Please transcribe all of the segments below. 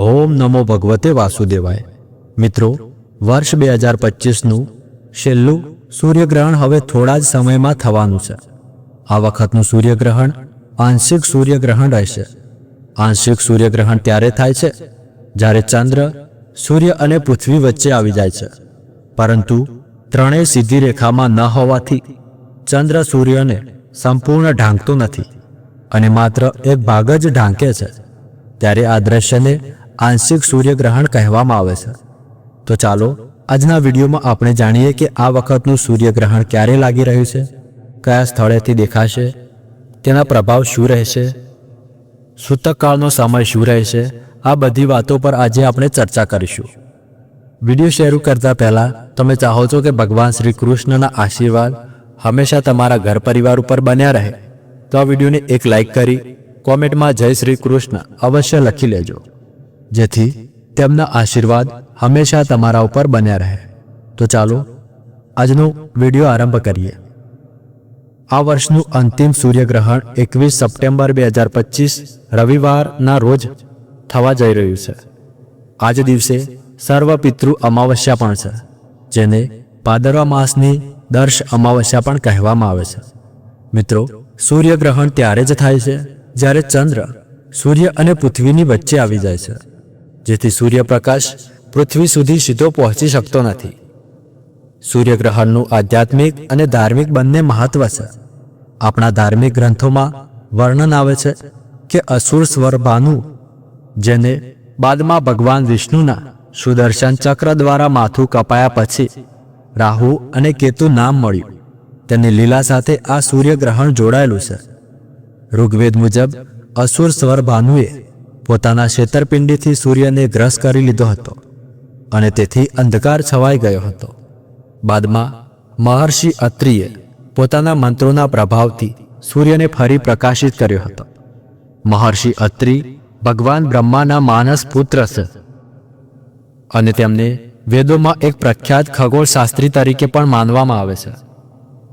ઓમ નમો ભગવતે વાસુદેવાય. મિત્રો, વર્ષ બે હજાર પચીસનું છેલ્લું સૂર્યગ્રહણ હવે થોડા જ સમયમાં થવાનું છે. આ વખતનું સૂર્યગ્રહણ આંશિક સૂર્યગ્રહણ રહેશે. આંશિક સૂર્યગ્રહણ ત્યારે થાય છે જ્યારે ચંદ્ર, સૂર્ય અને પૃથ્વી વચ્ચે આવી જાય છે. પરંતુ ત્રણેય સીધી રેખામાં ન હોવાથી ચંદ્ર સૂર્યને સંપૂર્ણ ઢાંકતો નથી અને માત્ર એક ભાગ જ ઢાંકે છે. ત્યારે આ દ્રશ્યને આંશિક સૂર્યગ્રહણ કહેવામાં આવે છે. તો ચાલો, આજના વિડીયોમાં આપણે જાણીએ કે આ વખતનું સૂર્યગ્રહણ ક્યારે લાગી રહ્યું છે, કયા સ્થળેથી દેખાશે, તેના પ્રભાવ શું રહેશે, સૂતકકાળનો સમય શું રહેશે, આ બધી વાતો પર આજે આપણે ચર્ચા કરીશું. વીડિયો શરૂ કરતા પહેલા, તમે ચાહો છો કે ભગવાન શ્રી કૃષ્ણના આશીર્વાદ હંમેશા તમારા ઘર પરિવાર ઉપર બન્યા રહે, તો આ વિડીયોને એક લાઈક કરી, કોમેન્ટમાં જય શ્રી કૃષ્ણ અવશ્ય લખી લેજો. જેથી તેમના આશીર્વાદ હંમેશા તમારા ઉપર બન્યા રહે. તો ચાલો, આજનો વીડિયો આરંભ કરીએ. આ વર્ષનું અંતિમ સૂર્યગ્રહણ એકવીસ સપ્ટેમ્બર બે હજાર પચીસ રવિવારના રોજ થવા જઈ રહ્યું છે. આજ દિવસે સર્વ પિતૃ અમાવસ્યા પણ છે, જેને ભાદરવા માસની દર્શ અમાવસ્યા પણ કહેવામાં આવે છે. મિત્રો, સૂર્યગ્રહણ ત્યારે જ થાય છે જ્યારે ચંદ્ર સૂર્ય અને પૃથ્વીની વચ્ચે આવી જાય છે. જેથી સૂર્યપ્રકાશ પૃથ્વી સુધી સીધો પહોંચી શકતો નથી. સૂર્યગ્રહણનું આધ્યાત્મિક અને ધાર્મિક બંને મહત્વ છે. આપણા ધાર્મિક ગ્રંથોમાં વર્ણન આવે છે કે અસુર સ્વર ભાનુ, જેને બાદમાં ભગવાન વિષ્ણુના સુદર્શન ચક્ર દ્વારા માથું કપાયા પછી રાહુ અને કેતુ નામ મળ્યું. તેની લીલા સાથે આ સૂર્યગ્રહણ જોડાયેલું છે. ઋગ્વેદ મુજબ અસુર સ્વર ભાનુએ પોતાના છેતરપિંડીથી સૂર્યને ગ્રસ કરી લીધો હતો અને તેથી અંધકાર છવાઈ ગયો હતો. બાદમાં મહર્ષિ અત્રિએ પોતાના મંત્રોના પ્રભાવથી સૂર્યને ફરી પ્રકાશિત કર્યો હતો. મહર્ષિ અત્રિ ભગવાન બ્રહ્માના માનસ પુત્ર છે અને તેમને વેદોમાં એક પ્રખ્યાત ખગોળશાસ્ત્રી તરીકે પણ માનવામાં આવે છે.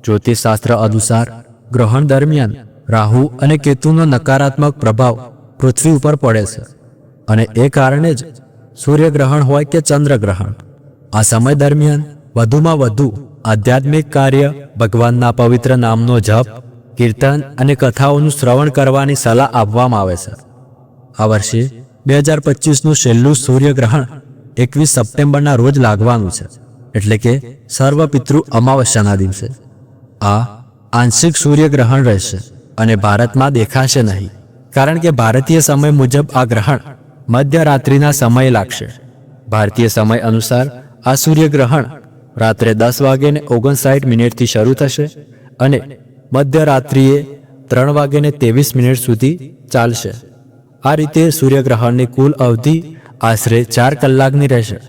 જ્યોતિષશાસ્ત્ર અનુસાર ગ્રહણ દરમિયાન રાહુ અને કેતુનો નકારાત્મક પ્રભાવ પૃથ્વી ઉપર પડે છે અને એ કારણે જ સૂર્યગ્રહણ હોય કે ચંદ્રગ્રહણ, આ સમય દરમિયાન વધુમાં વધુ આધ્યાત્મિક કાર્ય ભગવાનના પવિત્ર નામનો જપ, કીર્તન અને કથાઓનું શ્રવણ કરવાની સલાહ આપવામાં આવે છે. આ વર્ષે બે હજાર પચીસનું છેલ્લું સૂર્યગ્રહણ એકવીસ સપ્ટેમ્બરના રોજ લાગવાનું છે, એટલે કે સર્વ પિતૃ અમાવસ્યાના દિવસે. આ આંશિક સૂર્યગ્રહણ રહેશે અને ભારતમાં દેખાશે નહીં. કારણ કે ભારતીય સમય મુજબ આ ગ્રહણ મધ્યરાત્રિના સમયે લાગશે. ભારતીય સમય અનુસાર આ સૂર્યગ્રહણ રાત્રે દસ વાગ્યે ઓગણસાઠ મિનિટથી શરૂ થશે અને મધ્યરાત્રિએ ત્રણ વાગ્યે ત્રેવીસ મિનિટ સુધી ચાલશે. આ રીતે સૂર્યગ્રહણની કુલ અવધિ આશરે ચાર કલાકની રહેશે.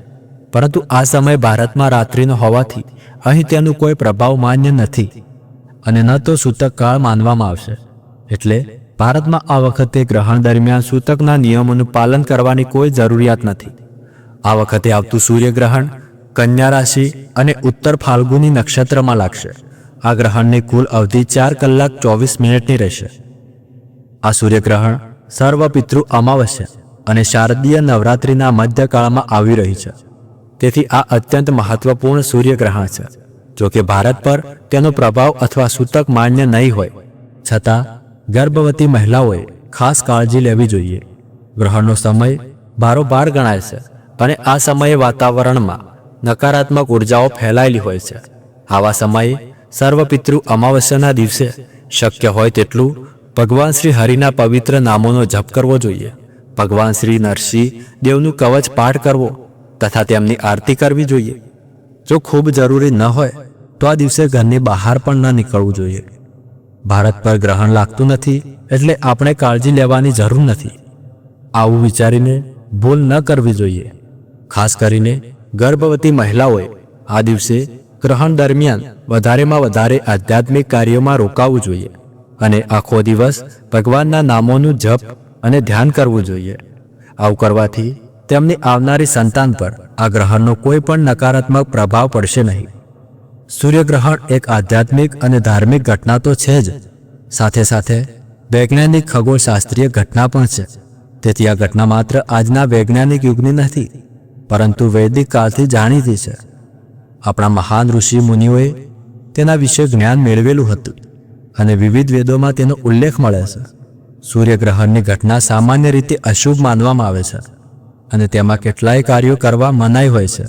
પરંતુ આ સમય ભારતમાં રાત્રિનો હોવાથી અહીં તેનું કોઈ પ્રભાવ માન્ય નથી અને ન તો સૂતક કાળ માનવામાં આવશે. એટલે ભારતમાં આ વખતે ગ્રહણ દરમિયાન સૂતકના નિયમોનું પાલન કરવાની કોઈ જરૂરિયાત નથી. આ વખતે આવતું સૂર્યગ્રહણ, કન્યા રાશિ અને ઉત્તર ફાલ્ગુની નક્ષત્રમાં લાગશે. આ ગ્રહણની કુલ અવધિ ચાર કલાક ચોવીસ મિનિટની રહેશે. આ સૂર્યગ્રહણ સર્વ પિતૃ અમાવસ્યા અને શારદીય નવરાત્રિના મધ્યકાળમાં આવી રહી છે. તેથી આ અત્યંત મહત્વપૂર્ણ સૂર્યગ્રહણ છે. જો કે ભારત પર તેનો પ્રભાવ અથવા સૂતક માન્ય નહીં હોય. છતાં ગર્ભવતી મહિલાઓએ ખાસ કાળજી લેવી જોઈએ. ગ્રહણનો સમય બારોબાર ગણાય છે અને આ સમયે વાતાવરણમાં નકારાત્મક ઉર્જાઓ ફેલાયેલી હોય છે. આવા સમયે સર્વપિતૃ અમાવસ્યાના દિવસે શક્ય હોય તેટલું ભગવાન શ્રી હરિના પવિત્ર નામોનો જપ કરવો જોઈએ. ભગવાન શ્રી નરસિંહ દેવનું કવચ પાઠ કરવો તથા તેમની આરતી કરવી જોઈએ. જો ખૂબ જરૂરી ન હોય, તો આ દિવસે ઘરની બહાર પણ ન નીકળવું જોઈએ. ભારત પર ગ્રહણ લાગતું નથી એટલે આપણે કાળજી લેવાની જરૂર નથી. આવું વિચારીને ભૂલ ન કરવી જોઈએ. ખાસ કરીને ગર્ભવતી મહિલાઓએ આ દિવસે ગ્રહણ દરમિયાન વધારેમાં વધારે આધ્યાત્મિક કાર્યોમાં રોકાવું જોઈએ અને આખો દિવસ ભગવાનના નામોનું જપ અને ધ્યાન કરવું જોઈએ. આવું કરવાથી તેમની આવનારી સંતાન પર આ ગ્રહણનો કોઈ પણ નકારાત્મક પ્રભાવ પડશે નહીં. સૂર્યગ્રહણ એક આધ્યાત્મિક અને ધાર્મિક ઘટના તો છે જ. સાથે સાથે, વૈજ્ઞાનિક ખગોળશાસ્ત્રીય ઘટના પણ છે. તેથી આ ઘટના માત્ર આજના વૈજ્ઞાનિક યુગની નથી, પરંતુ વૈદિક કાળથી જાણીતી છે. આપણા મહાન ઋષિ મુનિઓએ તેના વિશે જ્ઞાન મેળવેલું હતું અને વિવિધ વેદોમાં તેનો ઉલ્લેખ મળે છે. સૂર્યગ્રહણની ઘટના સામાન્ય રીતે અશુભ માનવામાં આવે છે અને તેમાં કેટલાય કાર્યો કરવા મનાઈ હોય છે.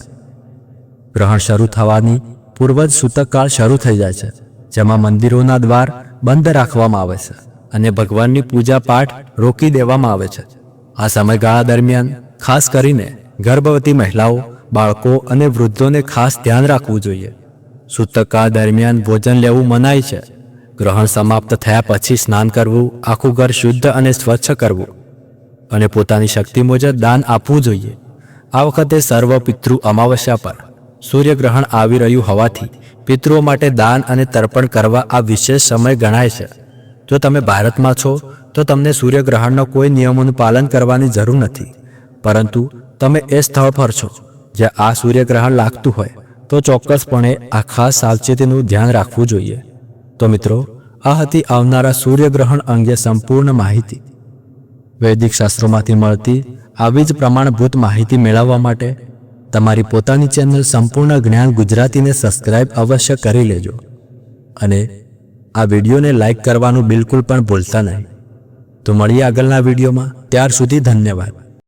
ગ્રહણ શરૂ થવાની પૂર્વ જ સૂતકકાળ શરૂ થઈ જાય છે, જેમાં મંદિરોના દ્વાર બંધ રાખવામાં આવે છે અને ભગવાનની પૂજા પાઠ રોકી દેવામાં આવે છે. આ સમયગાળા દરમિયાન ખાસ કરીને ગર્ભવતી મહિલાઓ, બાળકો અને વૃદ્ધોને ખાસ ધ્યાન રાખવું જોઈએ. સૂતકકાળ દરમિયાન ભોજન લેવું મનાય છે. ગ્રહણ સમાપ્ત થયા પછી સ્નાન કરવું, આખું ઘર શુદ્ધ અને સ્વચ્છ કરવું. અને પોતાની શક્તિ મુજબ દાન આપવું જોઈએ. આ વખતે સર્વ પિતૃ અમાવસ્યા પર સૂર્યગ્રહણ આવી રહ્યું હોવાથી પિતૃઓ માટે દાન અને તર્પણ કરવા આ વિશેષ સમય ગણાય છે. જો તમે ભારતમાં છો, તો તમને સૂર્યગ્રહણનો કોઈ નિયમોનું પાલન કરવાની જરૂર નથી. પરંતુ તમે એ સ્થળ પર છો, જ્યાં આ સૂર્યગ્રહણ લાગતું હોય, તો ચોક્કસપણે આ ખાસ સાવચેતીનું ધ્યાન રાખવું જોઈએ. તો મિત્રો, આ હતી આવનારા સૂર્યગ્રહણ અંગે સંપૂર્ણ માહિતી. વૈદિક શાસ્ત્રોમાંથી મળતી આવી જ પ્રમાણભૂત માહિતી મેળવવા માટે તમારી પોતાની ચેનલ સંપૂર્ણ જ્ઞાન ગુજરાતીને સબસ્ક્રાઇબ અવશ્ય કરી લેજો. અને આ વિડીયોને લાઇક કરવાનું બિલકુલ પણ ભૂલતા નહીં. તો મળીએ આગળના વિડીયોમાં. ત્યાર સુધી ધન્યવાદ.